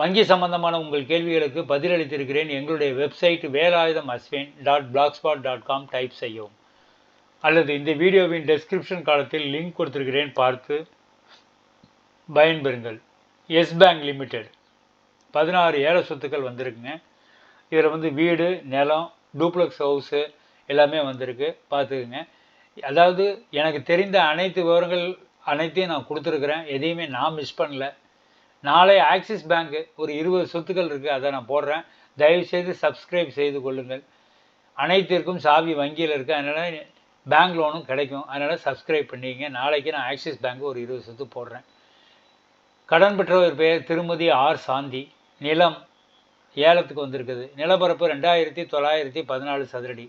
வங்கி சம்பந்தமான உங்கள் கேள்விகளுக்கு பதிலளித்திருக்கிறேன். எங்களுடைய website Velayudham Ashwin dot blogspot dot com type செய்யவும். அல்லது இந்த வீடியோவின் டெஸ்கிரிப்ஷன் காலத்தில் லிங்க் கொடுத்திருக்கிறேன் பார்த்து பயன்பெறுங்கள். எஸ் பேங்க் லிமிடெட் பதினாறு ஏழை சொத்துக்கள் வந்திருக்குங்க. இதில் வந்து வீடு நிலம் டூப்ளெக்ஸ் ஹவுஸு எல்லாமே வந்திருக்கு. பார்த்துக்குங்க. அதாவது எனக்கு தெரிந்த அனைத்து விவரங்கள் அனைத்தையும் நான் கொடுத்துருக்குறேன். எதையுமே நான் மிஸ் பண்ணல. நாளை ஆக்சிஸ் பேங்க்கு ஒரு இருபது சொத்துக்கள் இருக்குது அதை நான் போடுறேன். தயவுசெய்து சப்ஸ்கிரைப் செய்து கொள்ளுங்கள். அனைத்திற்கும் சாவி வங்கியில் இருக்குது அதனால் பேங்க் லோனும் கிடைக்கும். அதனால் சப்ஸ்கிரைப் பண்ணிங்க நாளைக்கு நான் ஆக்சிஸ் பேங்க் ஒரு இருபது சொத்து போடுறேன். கடன் பெற்றவர் பெயர் திருமதி ஆர் சாந்தி. நிலம் ஏலத்துக்கு வந்திருக்குது. நிலப்பரப்பு ரெண்டாயிரத்தி தொள்ளாயிரத்தி பதினாலு சதுரடி.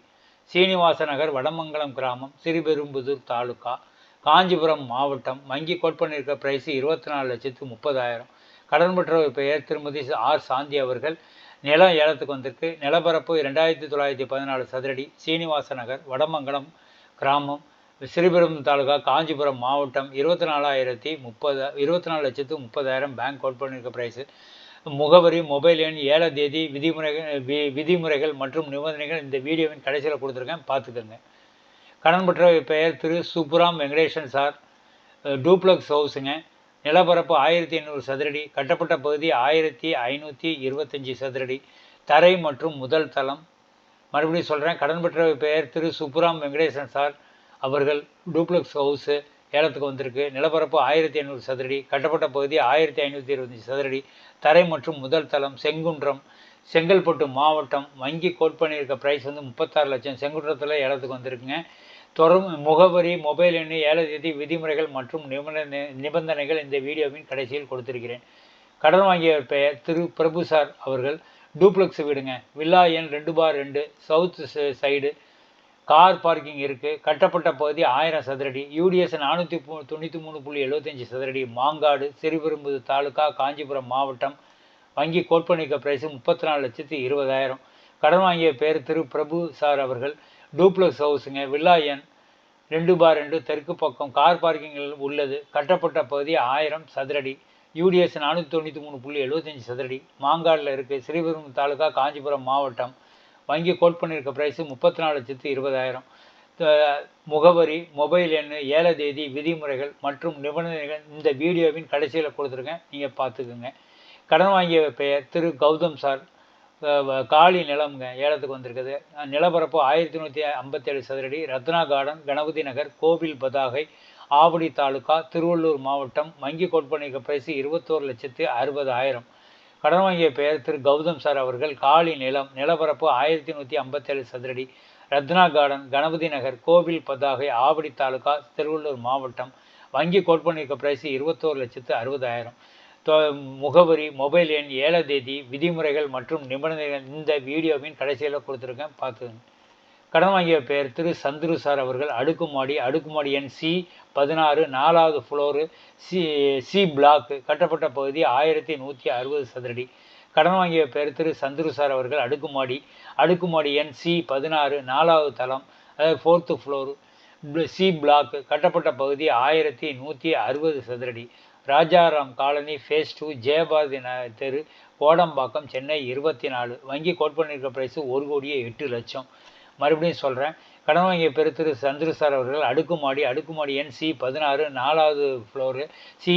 சீனிவாச நகர் வடமங்கலம் கிராமம் சிறுபெரும்புதூர் தாலுக்கா காஞ்சிபுரம் மாவட்டம். வங்கி கோட் பண்ணியிருக்க ப்ரைஸு இருபத்தி நாலு லட்சத்து முப்பதாயிரம். கடன் பெற்றவர் பெயர் திருமதி ஆர். சாந்தி அவர்கள் நிலம் ஏலத்துக்கு வந்திருக்கு. நிலப்பரப்பு ரெண்டாயிரத்தி தொள்ளாயிரத்தி பதினாலு சதுரடி சீனிவாச நகர் வடமங்கலம் கிராமம் ஸ்ரீபெரும் தாலுகா காஞ்சிபுரம் மாவட்டம். இருபத்தி நாலாயிரத்தி முப்பது இருபத்தி நாலு லட்சத்து முப்பதாயிரம் பேங்க் அவுட் பண்ணியிருக்க ப்ரைஸு முகவரி மொபைல் எண் ஏழ தேதி விதிமுறைகள் வி விதிமுறைகள் மற்றும் நிபந்தனைகள் இந்த வீடியோவின் கடைசியில் கொடுத்துருக்கேன். பார்த்துக்கோங்க. கடன் பெற்ற பெயர் திரு. சுப்புராம் வெங்கடேசன் சார். டூப்ளக்ஸ் ஹவுஸுங்க நிலப்பரப்பு ஆயிரத்தி ஐநூறு சதுரடி கட்டப்பட்ட பகுதி ஆயிரத்தி ஐநூற்றி இருபத்தஞ்சி சதுரடி. தரை மற்றும் முதல் தளம். மறுபடியும் சொல்கிறேன் கடன் பெற்ற பெயர் திரு. சுப்புராம் வெங்கடேசன் சார் அவர்கள் டூப்ளெக்ஸ் ஹவுஸு ஏலத்துக்கு வந்திருக்கு. நிலப்பரப்பு ஆயிரத்தி ஐநூறு சதுரடி கட்டப்பட்ட பகுதி ஆயிரத்தி ஐநூற்றி இருபத்தஞ்சி சதுரடி. தரை மற்றும் முதல் தளம் செங்குன்றம். செங்கல்பட்டு மாவட்டம் வங்கி கோட் பண்ணியிருக்க ப்ரைஸ் வந்து முப்பத்தாறு லட்சம். செங்குன்றத்தில் ஏலத்துக்கு வந்திருக்குங்க. தொடரும் முகவரி மொபைல் எண்ணு ஏழை தேதி விதிமுறைகள் மற்றும் நிபந்தனை நிபந்தனைகள் இந்த வீடியோவின் கடைசியில் கொடுத்திருக்கிறேன். கடன் வாங்கிய பெயர் திரு. பிரபு சார் அவர்கள். டூப்ளெக்ஸ் வீடுங்க. வில்லா எண் ரெண்டு பார் ரெண்டு. South side. கார் பார்க்கிங் இருக்குது கட்டப்பட்ட பகுதி ஆயிரம் சதுரடி. யூடிஎஸ் நானூற்றி தொண்ணூற்றி மூணு புள்ளி எழுபத்தஞ்சி சதுரடி. மாங்காடு சிறுபெரும்புது தாலுக்கா காஞ்சிபுரம் மாவட்டம். வங்கி கோட்பணிக்க பிரைஸ் முப்பத்தி நாலு லட்சத்தி இருபதாயிரம். கடன் வாங்கிய பேர் திரு. பிரபு சார் அவர்கள். டூப்ளக்ஸ் ஹவுஸுங்க வில்லா எண் ரெண்டு பார் ரெண்டு தெற்கு பக்கம் கார் பார்க்கிங்கில் உள்ளது. கட்டப்பட்ட பகுதி ஆயிரம் சதுரடி. யூடிஎஸ் நானூற்றி தொண்ணூற்றி மூணு புள்ளி எழுபத்தஞ்சி சதுரடி. மாங்காடில் இருக்குது ஸ்ரீபெரும்பு தாலுக்கா காஞ்சிபுரம் மாவட்டம். வங்கி கோட் பண்ணியிருக்க ப்ரைஸு முப்பத்தி நாலு லட்சத்து இருபதாயிரம். முகவரி மொபைல் எண் ஏல தேதி விதிமுறைகள் மற்றும் நிபந்தனைகள் இந்த வீடியோவின் கடைசியில் கொடுத்துருக்கேன். நீங்கள் பார்த்துக்குங்க. கடன் வாங்கிய பெயர் திரு கௌதம் சார். காளி நிலம்ங்க ஏலத்துக்கு வந்திருக்குது. நிலப்பரப்பு ஆயிரத்தி நூற்றி ஐம்பத்தேழு சதுரடி ரத்னா கார்டன் கணபதி நகர் கோவில் பதாகை ஆவடி தாலுகா திருவள்ளூர் மாவட்டம் வங்கி கோட் பண்ணியிருக்க ப்ரைஸு இருபத்தோரு லட்சத்து அறுபதாயிரம். கடன் வாங்கிய பெயர் திரு. கௌதம் சார் அவர்கள் காளி நிலம் நிலப்பரப்பு ஆயிரத்தி நூற்றி ஐம்பத்தேழு சதுரடி ரத்னா கார்டன் கணபதி நகர் கோவில் பதாகை ஆவடி தாலுகா திருவள்ளூர் மாவட்டம் வங்கி கோட் பண்ணியிருக்க ப்ரைஸு இருபத்தோரு லட்சத்து அறுபதாயிரம். முகவரி மொபைல் எண் ஏழ தேதி விதிமுறைகள் மற்றும் நிபந்தனைகள் இந்த வீடியோவின் கடைசியில் கொடுத்துருக்கேன். பார்த்துங்க கடன் வாங்கிய பெயர் திரு. சந்துரு சார் அவர்கள் அடுக்குமாடி அடுக்குமாடி எண் சி பதினாறு நாலாவது ஃப்ளோரு சி சி பிளாக் கட்டப்பட்ட பகுதி ஆயிரத்தி நூற்றி அறுபது சதுரடி. கடன் வாங்கிய பெயர் திரு. சந்துரு சார் அவர்கள் அடுக்குமாடி அடுக்குமாடி எண் சி பதினாறு நாலாவது தளம் அதாவது ஃபோர்த்து ஃப்ளோரு சி பிளாக் கட்டப்பட்ட பகுதி ஆயிரத்தி நூற்றி அறுபது சதுரடி. Rajaram colony phase two Jayabharathi தெரு கோடம்பாக்கம் சென்னை இருபத்தி நாலு. வங்கி கோட் பண்ணியிருக்க ப்ரைஸு ஒரு கோடியே எட்டு லட்சம். மறுபடியும் சொல்கிறேன் கடன் வாங்கிய பெரு திரு சந்திர சார் அவர்கள் அடுக்குமாடி அடுக்குமாடி எண் சி பதினாறு நாலாவது ஃப்ளோரு சி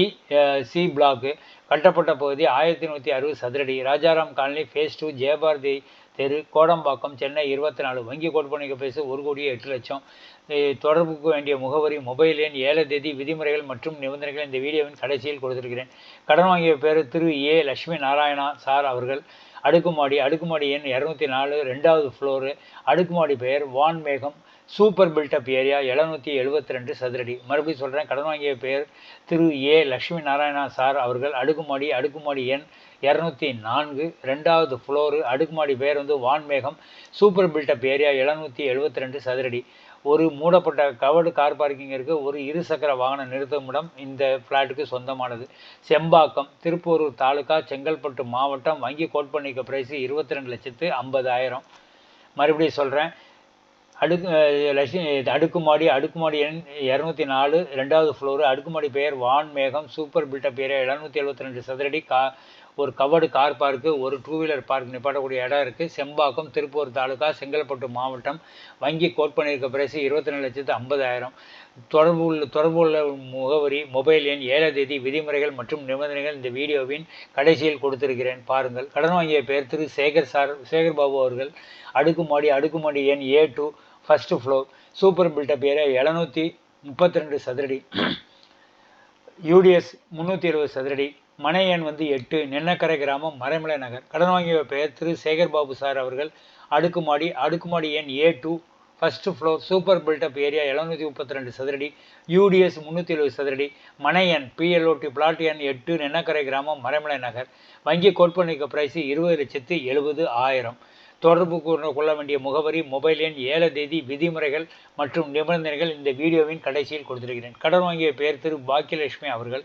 சி பிளாக்கு கட்டப்பட்ட பகுதி ஆயிரத்தி நூற்றி அறுபது சதுரடி. Rajaram colony phase two Jayabharathi தெரு கோடம்பாக்கம் சென்னை இருபத்தி நாலு வங்கி கொடுப்பனைக்கு பேசு ஒரு கோடியே எட்டு லட்சம். தொடர்புக்கு வேண்டிய முகவரி மொபைல் எண் ஏழை தேதி விதிமுறைகள் மற்றும் நிபந்தனைகள் இந்த வீடியோவின் கடைசியில் கொடுத்திருக்கிறேன். கடன் வாங்கிய பேர் திரு ஏ. லட்சுமி நாராயணா சார் அவர்கள். அடுக்குமாடி அடுக்குமாடி எண் இரநூத்தி நாலு ரெண்டாவது ஃப்ளோரு அடுக்குமாடி பெயர் வான் மேகம் சூப்பர் பில்டப் ஏரியா எழுநூற்றி எழுபத்தி ரெண்டு சதுரடி. மறுபடியும் சொல்கிறேன் கடன் வாங்கிய பெயர் திரு ஏ. லட்சுமி நாராயணா சார் அவர்கள். அடுக்குமாடி அடுக்குமாடி எண் இரநூத்தி நான்கு ரெண்டாவது ஃப்ளோரு அடுக்குமாடி பேர் வந்து வான்மேகம் சூப்பர் பில்டப் ஏரியா எழுநூற்றி எழுபத்தி ரெண்டு சதுரடி. ஒரு மூடப்பட்ட கவர்டு கார் பார்க்கிங் இருக்குது ஒரு இருசக்கர வாகன நிறுத்துமிடம் இந்த ஃப்ளாட்டுக்கு சொந்தமானது. செம்பாக்கம் திருப்பூரூர் தாலுக்கா செங்கல்பட்டு மாவட்டம் வங்கி கோட் பண்ணிக்க பிரைஸ் இருபத்தி ரெண்டு லட்சத்து ஐம்பதாயிரம். மறுபடியும் சொல்கிறேன் அடுக்கு அஹ், லட்சுமி அடுக்குமாடி அடுக்குமாடி எண் இரநூத்தி நாலு ரெண்டாவது ஃப்ளோரு அடுக்குமாடி பெயர் வான்மேகம் சூப்பர் பில்டப் ஏரியா எழுநூற்றி எழுபத்தி ரெண்டு சதுரடி. கா ஒரு கவர்டு கார் பார்க்கு ஒரு டூ வீலர் பார்க் நிப்பாட்டக்கூடிய இடம் இருக்குது செம்பாக்கம் திருப்பூர் தாலுகா செங்கல்பட்டு மாவட்டம். வங்கி கோட் பண்ணியிருக்க பிரைஸ் இருபத்தி ரெண்டு லட்சத்து ஐம்பதாயிரம். தொடர்பு உள்ள தொடர்பு உள்ள முகவரி மொபைல் எண் ஏழை தேதி விதிமுறைகள் மற்றும் நிபந்தனைகள் இந்த வீடியோவின் கடைசியில் கொடுத்திருக்கிறேன். பாருங்கள். கடன் வாங்கிய பெயர் திரு சேகர் சார் சேகர் பாபு அவர்கள். அடுக்குமாடி அடுக்குமாடி எண் A two first floor super built up area எழுநூற்றி முப்பத்தி ரெண்டு சதுரடி யூடிஎஸ் முந்நூற்றி இருபது சதுரடி. மனை எண் வந்து எட்டு நென்னக்கரை கிராமம் மறைமலை நகர். கடன் வாங்கிய பெயர் திரு. சேகர் பாபு சார் அவர்கள் அடுக்குமாடி அடுக்குமாடி எண் A two first floor super built up area எழுநூற்றி முப்பத்தி ரெண்டு சதுரடி யூடிஎஸ் முந்நூற்றி எழுபது சதுரடி. மனை எண் பிஎல்ஓடி பிளாட் எண் எட்டு நென்னக்கரை கிராமம் மறைமலை நகர். வங்கி கோட்பணிக்க பிரைஸு இருபது லட்சத்து எழுபது ஆயிரம். தொடர்பு கொள்ள- கொள்ள வேண்டிய முகவரி மொபைல் எண் ஏழு தேதி விதிமுறைகள் மற்றும் நிபந்தனைகள் இந்த வீடியோவின் கடைசியில் கொடுத்திருக்கிறேன். கடன் வாங்கிய பெயர் திரு. பாக்கியலட்சுமி அவர்கள்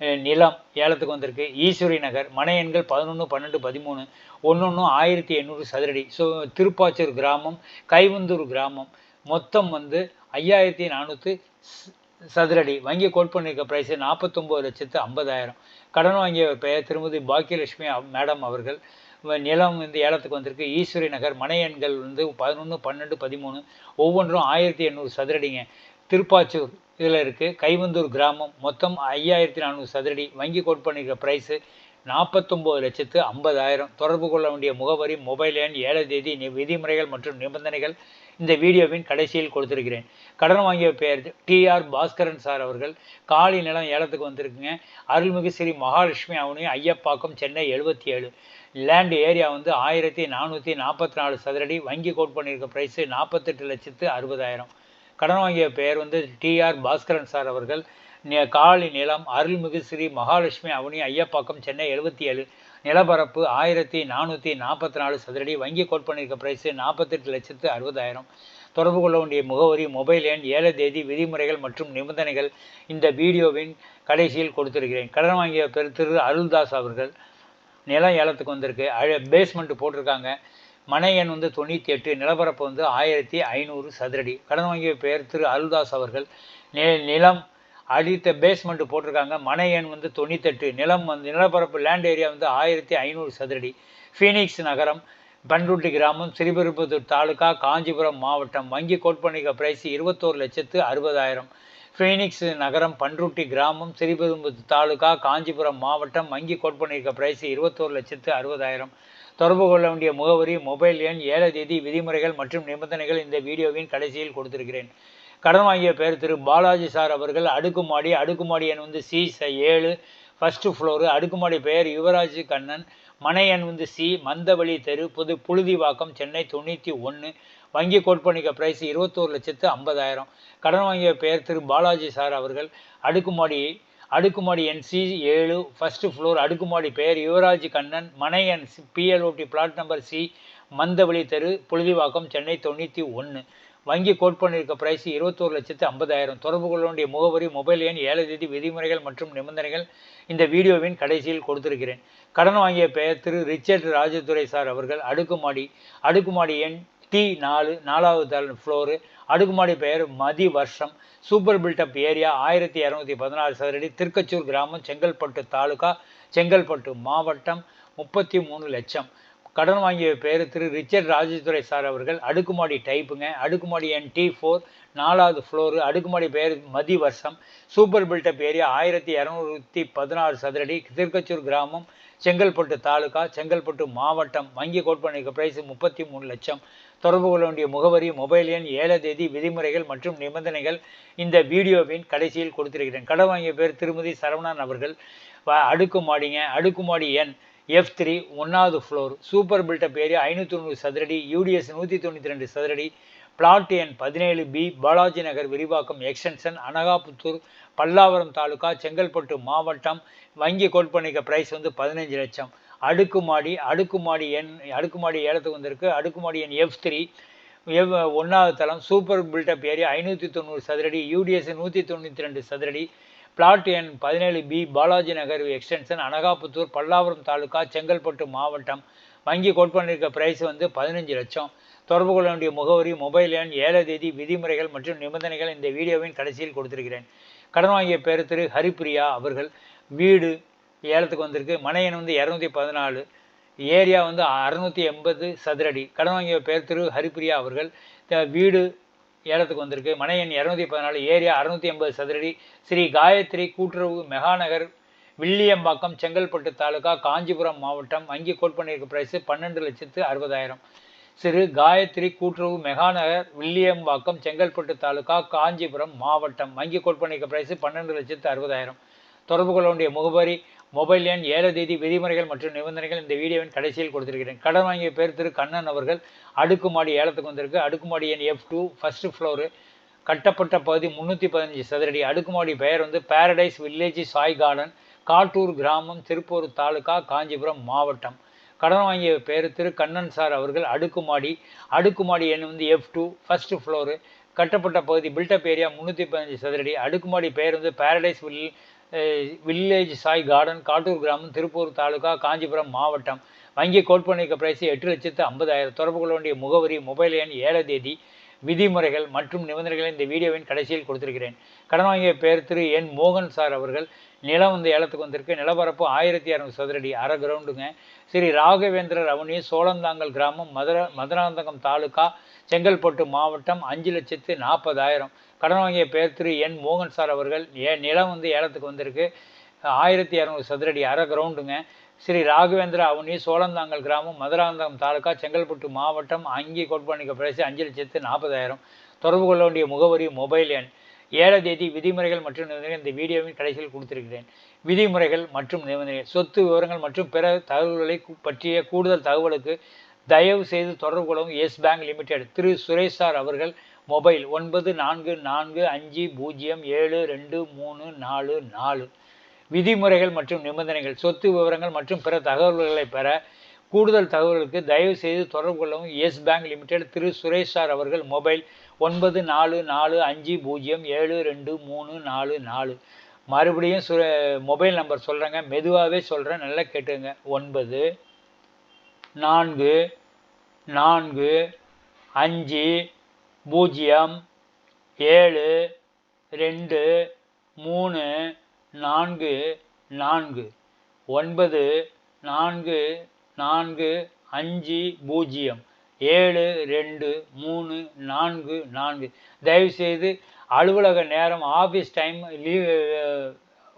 நிலம் ஏலத்துக்கு வந்திருக்கு. ஈஸ்வரி நகர் மனை எண்கள் பதினொன்று பன்னெண்டு பதிமூணு ஒன்று ஆயிரத்தி எண்ணூறு சதுரடி. ஸோ திருப்பாச்சூர் கிராமம் கைவந்தூர் கிராமம். மொத்தம் வந்து ஐயாயிரத்தி நானூற்று சதுரடி. வங்கி கோட் பண்ணியிருக்க ப்ரைஸு நாற்பத்தொம்போது லட்சத்து ஐம்பதாயிரம். கடன் வாங்கிய பெயர் திருமதி பாக்கியலட்சுமி மேடம் அவர்கள். நிலம் வந்து ஏலத்துக்கு வந்திருக்கு. ஈஸ்வரி நகர் மனை எண்கள் வந்து பதினொன்று பன்னெண்டு பதிமூணு ஒவ்வொன்றும் ஆயிரத்தி எண்ணூறு சதுரடிங்க. திருப்பாச்சூர் இதில் இருக்குது கைவந்தூர் கிராமம் மொத்தம் ஐயாயிரத்தி நானூறு சதுரடி. வங்கி கோட் பண்ணியிருக்க ப்ரைஸு நாற்பத்தொம்போது லட்சத்து ஐம்பதாயிரம். தொடர்பு கொள்ள வேண்டிய முகவரி மொபைல் எண் ஏழை தேதி விதிமுறைகள் மற்றும் நிபந்தனைகள் இந்த வீடியோவின் கடைசியில் கொடுத்துருக்கிறேன். கடன் வாங்கிய பெயர் டிஆர் பாஸ்கரன் சார் அவர்கள். காலி நிலம் ஏலத்துக்கு வந்திருக்குங்க. அருள்மிகு ஸ்ரீ மகாலட்சுமி அவனையும் ஐயப்பாக்கம் சென்னை எழுபத்தி ஏழு. லேண்டு ஏரியா வந்து ஆயிரத்தி நானூற்றி நாற்பத்தி நாலு சதுரடி. வங்கி கோட் பண்ணியிருக்க ப்ரைஸு நாற்பத்தெட்டு லட்சத்து அறுபதாயிரம். கடன் வாங்கிய பெயர் வந்து டிஆர் பாஸ்கரன் சார் அவர்கள். காலி நிலம் அருள்மிகு ஸ்ரீ மகாலட்சுமி அவனி ஐயப்பாக்கம் சென்னை எழுபத்தி ஏழு. நிலப்பரப்பு ஆயிரத்தி நானூற்றி நாற்பத்தி நாலு சதுரடி. வங்கி கோட் பண்ணியிருக்க ப்ரைஸு நாற்பத்தெட்டு லட்சத்து அறுபதாயிரம். தொடர்பு கொள்ள வேண்டிய முகவரி மொபைல் எண் ஏழை தேதி விதிமுறைகள் மற்றும் நிபந்தனைகள் இந்த வீடியோவின் கடைசியில் கொடுத்திருக்கிறேன். கடன் வாங்கிய பெரு திரு அருள்தாஸ் அவர்கள் நிலம் ஏலத்துக்கு வந்திருக்கு. அழ பேஸ்மெண்ட் போட்டிருக்காங்க. மனை எண் வந்து தொண்ணூற்றி எட்டு நிலப்பரப்பு வந்து ஆயிரத்தி ஐநூறு சதுரடி. கடன் வாங்கிய பெயர் திரு அருள்தாஸ் அவர்கள். நி- நிலம் அடித்த பேஸ்மெண்ட் போட்டிருக்காங்க. மனை எண் வந்து தொண்ணூத்தெட்டு நிலம் வந்து நிலப்பரப்பு லேண்ட் ஏரியா வந்து ஆயிரத்தி ஐநூறு சதுரடி. ஃபீனிக்ஸ் நகரம் பன்ருட்டி கிராமம் ஸ்ரீபெரும்புதூர் தாலுக்கா காஞ்சிபுரம் மாவட்டம். வங்கி கோட் பிரைஸ் இருபத்தோரு லட்சத்து அறுபதாயிரம். ஃபீனிக்ஸ் நகரம் பண்ருட்டி கிராமம் ஸ்ரீபெரும்புதூர் தாலுக்கா காஞ்சிபுரம் மாவட்டம். வங்கி கோட் பிரைஸ் இருபத்தோரு லட்சத்து அறுபதாயிரம். தொடர்பு கொள்ள வேண்டிய முகவரி மொபைல் எண் ஏழை தேதி விதிமுறைகள் மற்றும் நிபந்தனைகள் இந்த வீடியோவின் கடைசியில் கொடுத்திருக்கிறேன். கடன் வாங்கிய பெயர் திரு. பாலாஜி சார் அவர்கள் அடுக்குமாடி அடுக்குமாடி எண் வந்து சி ச- ஏழு ஃபஸ்ட்டு ஃப்ளோரு அடுக்குமாடி பெயர் யுவராஜ் கண்ணன் மனை எண் வந்து சி மந்தவழி தெரு புது புழுதிவாக்கம் சென்னை தொண்ணூற்றி ஒன்று வங்கி கோட்பணிக்க பிரைஸ் இருபத்தோரு லட்சத்து ஐம்பதாயிரம். கடன் வாங்கிய பெயர் திரு. பாலாஜி சார் அவர்கள் அடுக்குமாடி அடுக்குமாடி என்சி ஏழு ஃபஸ்ட்டு ஃப்ளோர் அடுக்குமாடி பெயர் யுவராஜ் கண்ணன் மனை எண் P L O T plot number C Manthaveli தெரு புழுதிவாக்கம் சென்னை தொண்ணூற்றி ஒன்று வங்கி கோட் பண்ணியிருக்க பிரைஸ் இருபத்தோரு லட்சத்து ஐம்பதாயிரம். தொடர்பு கொள்ள வேண்டிய முகவரி மொபைல் எண் ஏழை தேதி விதிமுறைகள் மற்றும் நிபந்தனைகள் இந்த வீடியோவின் கடைசியில் கொடுத்திருக்கிறேன். கடன் வாங்கிய பெயர் திரு. ரிச்சர்ட் ராஜதுரை சார் அவர்கள் அடுக்குமாடி அடுக்குமாடி எண் டி நாலு நாலாவது தள ஃப்ளோரு அடுக்குமாடி பெயர் மதி வருஷம் சூப்பர் பில்டப் ஏரியா ஆயிரத்தி இரநூத்தி பதினாறு சதுரடி திருக்கச்சூர் கிராமம் செங்கல்பட்டு தாலுகா செங்கல்பட்டு மாவட்டம் முப்பத்தி மூணு லட்சம். கடன் வாங்கிய பேர் திரு ரிச்சர்ட் ராஜதுரை சார் அவர்கள். அடுக்குமாடி டைப்புங்க அடுக்குமாடி என் டி ஃபோர் நாலாவது ஃப்ளோரு அடுக்குமாடி பெயர் மதி வருஷம் சூப்பர் பில்டப் ஏரியா ஆயிரத்தி இரநூத்தி பதினாறு சதுரடி திருக்கச்சூர் கிராமம் செங்கல்பட்டு தாலுகா செங்கல்பட்டு மாவட்டம் வங்கி கோட் பண்ணிக்க பிரைஸ் முப்பத்தி மூணு லட்சம். தொடர்பு கொள்ள வேண்டிய முகவரி மொபைல் எண் ஏழை தேதி விதிமுறைகள் மற்றும் நிபந்தனைகள் இந்த வீடியோவின் கடைசியில் கொடுத்திருக்கிறேன். கடன் வாங்கிய பேர் திருமதி சரவணன் அவர்கள். வ- அடுக்குமாடிங்க அடுக்குமாடி எண் எஃப் த்ரீ ஒன்றாவது floor super built up area ஐநூற்றி தொண்ணூறு சதுரடி யூடிஎஸ் நூற்றி தொண்ணூற்றி ரெண்டு சதுரடி பிளாட் எண் பதினேழு பி பாலாஜி நகர் விரிவாக்கம் எக்ஸ்டென்ஷன் அனகாபுத்தூர் பல்லாவரம் தாலுகா செங்கல்பட்டு மாவட்டம். வங்கி கோட் பண்ணிக்க ப்ரைஸ் வந்து பதினஞ்சு லட்சம். அடுக்குமாடி அடுக்குமாடி எண் அடுக்குமாடி ஏலத்துக்கு வந்திருக்கு. அடுக்குமாடி எண் எஃப் த்ரீ எவ் ஒன்றாவது தளம் சூப்பர் பில்டப் ஏரியா ஐநூற்றி தொண்ணூறு சதுரடி யூடிஎஸ் நூற்றி தொண்ணூற்றி ரெண்டு சதுரடி. பிளாட் எண் பதினேழு பி பாலாஜி நகர் எக்ஸ்டென்ஷன் அனகாபுத்தூர் பல்லாவரம் தாலுக்கா செங்கல்பட்டு மாவட்டம். வங்கி கோட் பண்ணியிருக்க ப்ரைஸ் வந்து பதினஞ்சு லட்சம். தொடர்பு கொள்ள வேண்டிய முகவரி மொபைல் எண் ஏழை தேதி விதிமுறைகள் மற்றும் நிபந்தனைகள் இந்த வீடியோவின் கடைசியில் கொடுத்திருக்கிறேன். கடன் வாங்கிய பேர் திரு. ஹரிப்பிரியா அவர்கள். வீடு ஏலத்துக்கு வந்திருக்கு. மனையன் வந்து இரநூத்தி பதினாலு. ஏரியா வந்து அறுநூத்தி எண்பது சதுரடி. கடன் வாங்கிய பேர் திரு ஹரிப்பிரியா அவர்கள். வீடு ஏலத்துக்கு வந்திருக்கு. மனை எண் இரநூத்தி பதினாலு ஏரியா அறுநூத்தி எண்பது சதுரடி. ஸ்ரீ காயத்ரி கூட்டுறவு மெகாநகர் வில்லியம்பாக்கம் செங்கல்பட்டு தாலுகா காஞ்சிபுரம் மாவட்டம். வங்கி கோட் பண்ணியிருக்க பிரைஸ் பன்னெண்டு லட்சத்து அறுபதாயிரம். சிறு காயத்ரி கூட்டுறவு மெகாநகர் வில்லியம்பாக்கம் செங்கல்பட்டு தாலுகா காஞ்சிபுரம் மாவட்டம். வங்கி கோட் பண்ணியிருக்க பிரைஸ் பன்னெண்டு லட்சத்து அறுபதாயிரம். தொடர்பு கொள்ள வேண்டிய முகவரி மொபைல் எண் ஏழு தேதி விதிமுறைகள் மற்றும் நிபந்தனைகள் இந்த வீடியோவின் கடைசியில் கொடுத்திருக்கிறேன். கடன் வாங்கிய பேர் திரு கண்ணன் அவர்கள் அடுக்குமாடி ஏலத்துக்கு வந்திருக்கு. அடுக்குமாடி எண் எஃப் டூ ஃபஸ்ட்டு ஃப்ளோரு கட்டப்பட்ட பகுதி முந்நூற்றி பதினஞ்சு சதுரடி. அடுக்குமாடி பெயர் வந்து paradise village Sai garden Kattur கிராமம் திருப்பூர் தாலுகா காஞ்சிபுரம் மாவட்டம். கடன் வாங்கிய பேர் திரு கண்ணன் சார் அவர்கள் அடுக்குமாடி. அடுக்குமாடி எண் வந்து எஃப் டூ ஃபஸ்ட்டு ஃப்ளோரு கட்டப்பட்ட பகுதி பில்டப் ஏரியா முந்நூற்றி பதினஞ்சு சதுரடி. அடுக்குமாடி பெயர் வந்து paradise will village Sai garden Kattur கிராமம் திருப்பூர் தாலுகா காஞ்சிபுரம் மாவட்டம். வங்கி கோட் பிரைஸ் எட்டு லட்சத்து ஐம்பதாயிரம். தொடர்பு கொள்ள வேண்டிய முகவரி மொபைல் எண் ஏழை தேதி. விதிமுறைகள் மற்றும் நிபந்தனைகளை இந்த வீடியோவின் கடைசியில் கொடுத்திருக்கிறேன். கடன் வாங்கிய பேர் திரு என் மோகன் சார் அவர்கள் நிலம் வந்து ஏலத்துக்கு வந்திருக்கு. நிலப்பரப்பு ஆயிரத்தி இரநூறு சதுரடி அரை கிரவுண்டுங்க ஸ்ரீ ராகவேந்திரர் அவனி சோழந்தாங்கல் கிராமம் மதுர மதுராந்தகம் தாலுகா செங்கல்பட்டு மாவட்டம் அஞ்சு லட்சத்து நாற்பதாயிரம். கடன் வாங்கிய பேர் திரு என் மோகன் சார் அவர்கள் ஏ நிலம் வந்து ஏலத்துக்கு வந்திருக்கு. ஆயிரத்தி இரநூறு சதுரடி அரை கிரவுண்டுங்க ஸ்ரீ ராகவேந்திர அவனி சோழந்தாங்கல் கிராமம் மதுராந்தகம் தாலுகா செங்கல்பட்டு மாவட்டம் அங்கி கோட்பாணிக்க பிரைஸ் அஞ்சு லட்சத்து நாற்பதாயிரம். தொடர்பு கொள்ள வேண்டிய முகவரி மொபைல் எண் ஏழ தேதி விதிமுறைகள் மற்றும் நிபந்தனை இந்த வீடியோவின் கடைசியில் கொடுத்திருக்கிறேன். விதிமுறைகள் மற்றும் நிபந்தனை சொத்து விவரங்கள் மற்றும் பிற தகவல்களை பற்றிய கூடுதல் தகவலுக்கு தயவு செய்து தொடர்பு கொள்ளவும் எஸ் பேங்க் லிமிடெட். திரு சுரேஷ் சார் அவர்கள் மொபைல் ஒன்பது நான்கு நான்கு அஞ்சு பூஜ்ஜியம் ஏழு ரெண்டு மூணு நாலு நாலு. விதிமுறைகள் மற்றும் நிபந்தனைகள் சொத்து விவரங்கள் மற்றும் பிற தகவல்களை பெற கூடுதல் தகவலுக்கு தயவு செய்து தொடர்பு கொள்ளவும். எஸ் பேங்க் லிமிடெட் திரு சுரேஷ் சார் அவர்கள் மொபைல் ஒன்பது நாலு நாலு அஞ்சு பூஜ்ஜியம் ஏழு ரெண்டு மூணு நாலு நாலு. மறுபடியும் சு மொபைல் நம்பர் சொல்கிறேங்க மெதுவாகவே சொல்கிறேன் நல்லா கேட்டுங்க. ஒன்பது நான்கு நான்கு அஞ்சு பூஜ்ஜியம் ஏழு ரெண்டு மூணு நான்கு நான்கு. ஒன்பது நான்கு நான்கு அஞ்சு பூஜ்ஜியம். ஏழு ரெண்டு மூணு நான்கு நான்கு. தயவுசெய்து அலுவலக நேரம் ஆஃபீஸ் டைம் லீவ்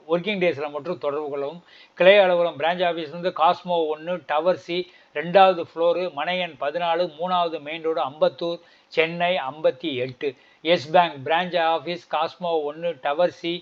ஒர்க்கிங் டேஸில் மட்டும் தொடர்பு கொள்ளவும். கிளை அலுவலகம் பிரான்ச் ஆஃபீஸ்லேருந்து காஸ்மோ ஒன்று டவர் சி ரெண்டாவது ஃப்ளோரு மனையன் பதினாலு மூணாவது மெயின் ரோடு அம்பத்தூர் சென்னை ஐம்பத்தி எட்டு. Yes Bank branch office Cosmo ஒன்று டவர் சி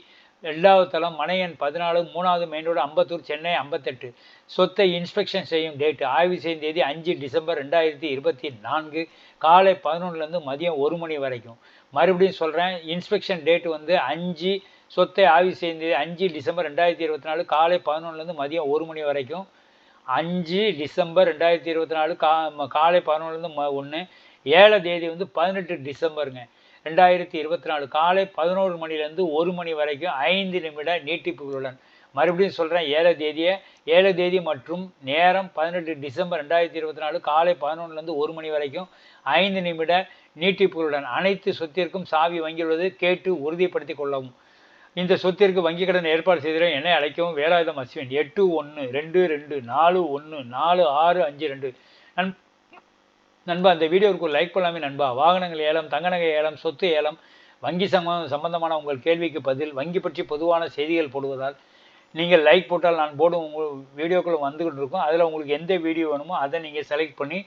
ரெண்டாவது தளம் மனையன் பதினாலு மூணாவது மெயின் ரோடு அம்பத்தூர் சென்னை ஐம்பத்தெட்டு. சொத்தை இன்ஸ்பெக்ஷன் செய்யும் டேட்டு ஆய்வு செய்யும் தேதி அஞ்சு டிசம்பர் ரெண்டாயிரத்தி இருபத்தி நான்கு. காலை பதினொன்றுலேருந்து மதியம் ஒரு மணி வரைக்கும். மறுபடியும் சொல்கிறேன் இன்ஸ்பெக்ஷன் டேட் வந்து அஞ்சு சொத்தை ஆய்வு செய்யும் தேதி அஞ்சு டிசம்பர் ரெண்டாயிரத்தி இருபத்தி நாலு காலை பதினொன்றுலேருந்து மதியம் ஒரு மணி வரைக்கும். அஞ்சு டிசம்பர் ரெண்டாயிரத்தி இருபத்தி நாலு கா காலை பதினொன்றுலேருந்து ம ஒன்று ஏழை தேதி வந்து பதினெட்டு டிசம்பருங்க. ரெண்டாயிரத்தி இருபத்தி நாலு காலை பதினோரு மணிலேருந்து ஒரு மணி வரைக்கும் ஐந்து நிமிட நீட்டிப்புகளுடன் மறுபடியும் சொல்கிறேன் ஏழை தேதியை ஏழை தேதி மற்றும் நேரம் பதினெட்டு டிசம்பர் ரெண்டாயிரத்தி இருபத்தி நாலு காலை பதினொன்றுலேருந்து ஒரு மணி வரைக்கும் ஐந்து நிமிட நீட்டிப்புகளுடன் அனைத்து சொத்திற்கும் சாவி வங்கியுள்ளது கேட்டு உறுதிப்படுத்தி கொள்ளவும். இந்த சொத்திற்கு வங்கி கடன் ஏற்பாடு செய்திட என்னை அழைக்கவும் வேலாயுதம் அஸ்வின். எட்டு ஒன்று ரெண்டு ரெண்டு நாலு ஒன்று நாலு ஆறு அஞ்சு ரெண்டு. நன் நண்பா இந்த வீடியோவுக்கு லைக் பண்ணலாமே நண்பா. வாகனங்கள் ஏலம் தங்க நகை ஏலம் சொத்து ஏலம் வங்கி சம்பந்தம் சம்பந்தமான உங்கள் கேள்விக்கு பதில் வங்கி பற்றி பொதுவான செய்திகள் போடுவதால் நீங்கள் லைக் போட்டால் நான் போடும் உங்கள் வீடியோக்குள்ளே வந்துக்கிட்டு இருக்கும் அதில் உங்களுக்கு எந்த வீடியோ வேணுமோ அதை நீங்கள் செலக்ட் பண்ணி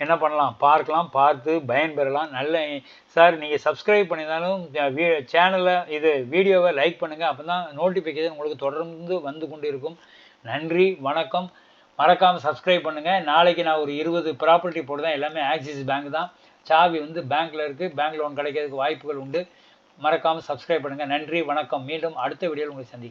என்ன பண்ணலாம்? பார்க்கலாம் பார்த்து பயன்பெறலாம். நல்ல சார் நீங்கள் சப்ஸ்கிரைப் பண்ணியிருந்தாலும் சேனலை இது வீடியோவை லைக் பண்ணுங்கள் அப்போ தான் நோட்டிஃபிகேஷன் உங்களுக்கு தொடர்ந்து வந்து கொண்டு இருக்கும் நன்றி வணக்கம். மறக்காமல் சப்ஸ்கிரைப் பண்ணுங்கள் நாளைக்கு நான் ஒரு இருபது ப்ராப்பர்ட்டி போடுதான் எல்லாமே ஆக்சிஸ் பேங்க் தான். சாவி வந்து பேங்க்கில் இருக்குது பேங்க் லோன் கிடைக்கிறதுக்கு வாய்ப்புகள் உண்டு. மறக்காமல் சப்ஸ்கிரைப் பண்ணுங்கள் நன்றி. வணக்கம். மீண்டும் அடுத்த வீடியோவில் உங்களை சந்திக்கிறேன்.